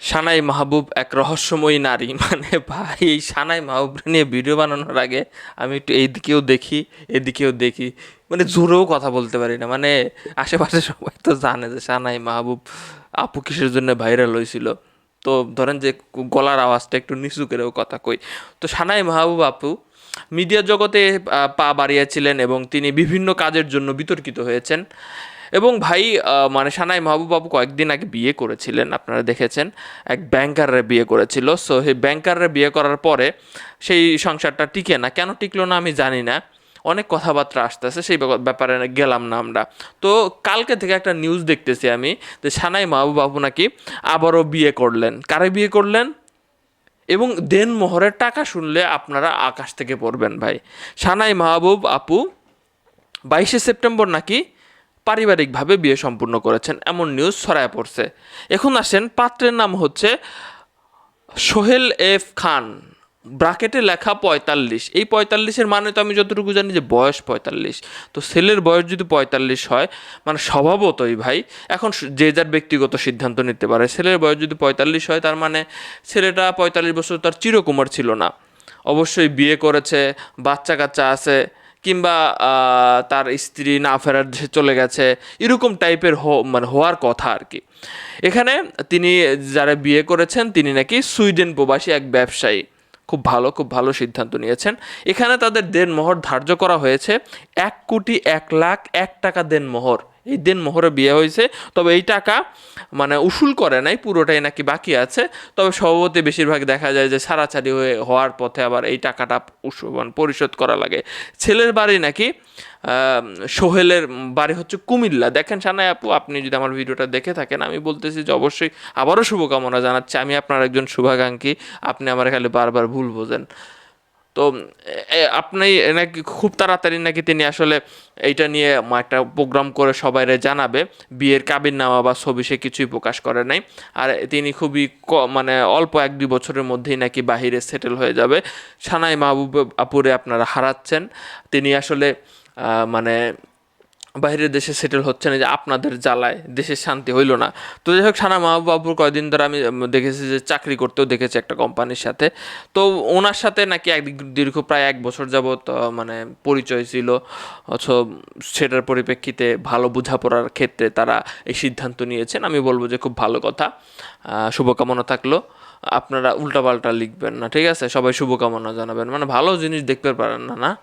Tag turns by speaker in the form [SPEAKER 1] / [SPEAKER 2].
[SPEAKER 1] সানাই মাহবুব এক রহস্যময়ী নারী। মানে ভাই, এই সানাই মাহবুব নিয়ে ভিডিও বানানোর আগে আমি একটু এইদিকেও দেখি, এদিকেও দেখি। মানে জোরেও কথা বলতে পারি না। মানে আশেপাশে সবাই তো জানে যে সানাই মাহবুব আপু কিসের জন্য ভাইরাল হয়েছিল। তো ধরেন যে গলার আওয়াজটা একটু নিচু করেও কথা কই। তো সানাই মাহবুব আপু মিডিয়া জগতে পা বাড়িয়েছিলেন এবং তিনি বিভিন্ন কাজের জন্য বিতর্কিত হয়েছেন। এবং ভাই মানে সানাই মাহবুব বাবু কয়েকদিন আগে বিয়ে করেছিলেন, আপনারা দেখেছেন, এক ব্যাংকাররে বিয়ে করেছিল। সো সেই ব্যাংকাররে বিয়ে করার পরে সেই সংসারটা টিকে না। কেন টিকলো না আমি জানি না। অনেক কথাবার্তা আসতেছে, সেই ব্যাপারে গেলাম না আমরা। তো কালকে থেকে একটা নিউজ দেখতেছি আমি, যে সানাই মাহবুব বাবু নাকি আবারও বিয়ে করলেন। কারে বিয়ে করলেন? এবং দেন মোহরের টাকা শুনলে আপনারা আকাশ থেকে পড়বেন ভাই। সানাই মাহবুব আপু, বাইশে সেপ্টেম্বর নাকি পারিবারিকভাবে বিয়ে সম্পূর্ণ করেছেন, এমন নিউজ ছড়ায় পড়ছে। এখন আসেন পাত্রের নাম হচ্ছে সোহেল এফ খান, ব্রাকেটে লেখা পঁয়তাল্লিশ। এই পঁয়তাল্লিশের মানে তো আমি যতটুকু জানি যে বয়স পঁয়তাল্লিশ। তো ছেলের বয়স যদি পঁয়তাল্লিশ হয় মানে স্বভাবতই ভাই, এখন যে যার ব্যক্তিগত সিদ্ধান্ত নিতে পারে, ছেলের বয়স যদি পঁয়তাল্লিশ হয়, তার মানে ছেলেটা পঁয়তাল্লিশ বছর তার চিরকুমার ছিল না। অবশ্যই বিয়ে করেছে বাচ্চা কাচ্চা আছে কিংবা তার স্ত্রী না ফেরার দেশে চলে গেছে, এরকম টাইপের মানে হওয়ার কথা আর কি এখানে তিনি যারা বিয়ে করেছেন, তিনি নাকি সুইডেন প্রবাসী এক ব্যবসায়ী। খুব ভালো খুব ভালো সিদ্ধান্ত নিয়েছেন। এখানে তাদের দেনমোহর ধার্য করা হয়েছে এক কোটি এক লাখ এক টাকা দেনমোহর। এই দেনমোহরে বিয়ে হয়েছে, তবে এই টাকা মানে উসুল করে নাই, পুরোটাই নাকি বাকি আছে। তবে স্বভাবতে বেশিরভাগ দেখা যায় যে ছাড়াছাড়ি হয়ে হওয়ার পথে আবার এই টাকাটা মানে পরিশোধ করা লাগে। ছেলের বাড়ি নাকি সোহেলের বাড়ি হচ্ছে কুমিল্লা। দেখেন সানাই আপু, আপনি যদি আমার ভিডিওটা দেখে থাকেন, আমি বলতেছি যে অবশ্যই আবারও শুভকামনা জানাচ্ছি। আমি আপনার একজন শুভাকাঙ্ক্ষী, আপনি আমার খালি বারবার ভুল বোঝেন। তো আপনি নাকি খুব তাড়াতাড়ি নাকি তিনি আসলে এইটা নিয়ে একটা প্রোগ্রাম করে সবাইরে জানাবে। বিয়ের কাবিন নামা বা ছবি সে কিছুই প্রকাশ করে নাই। আর তিনি খুবই মানে অল্প এক দুই বছরের মধ্যেই নাকি বাহিরে সেটেল হয়ে যাবে। সানাই মাহবুব আপুরে আপনারা হারাচ্ছেন। তিনি আসলে মানে বাইরের দেশে সেটেল হচ্ছে না যে আপনাদের জ্বালায় দেশের শান্তি হইল না। তো যাই হোক, সানা মাহবুবুর কয়দিন ধরে আমি দেখেছি যে চাকরি করতেও দেখেছি একটা কোম্পানির সাথে। তো ওনার সাথে নাকি এক দীর্ঘ প্রায় এক বছর যাবৎ মানে পরিচয় ছিল। অথচ সেটার পরিপ্রেক্ষিতে ভালো বোঝাপড়ার ক্ষেত্রে তারা এই সিদ্ধান্ত নিয়েছেন। আমি বলব যে খুব ভালো কথা। শুভকামনা থাকল। আপনারা উল্টাপাল্টা লিখবেন না, ঠিক আছে? সবাই শুভকামনা জানাবেন। মানে ভালো জিনিস দেখতে পারেন না না?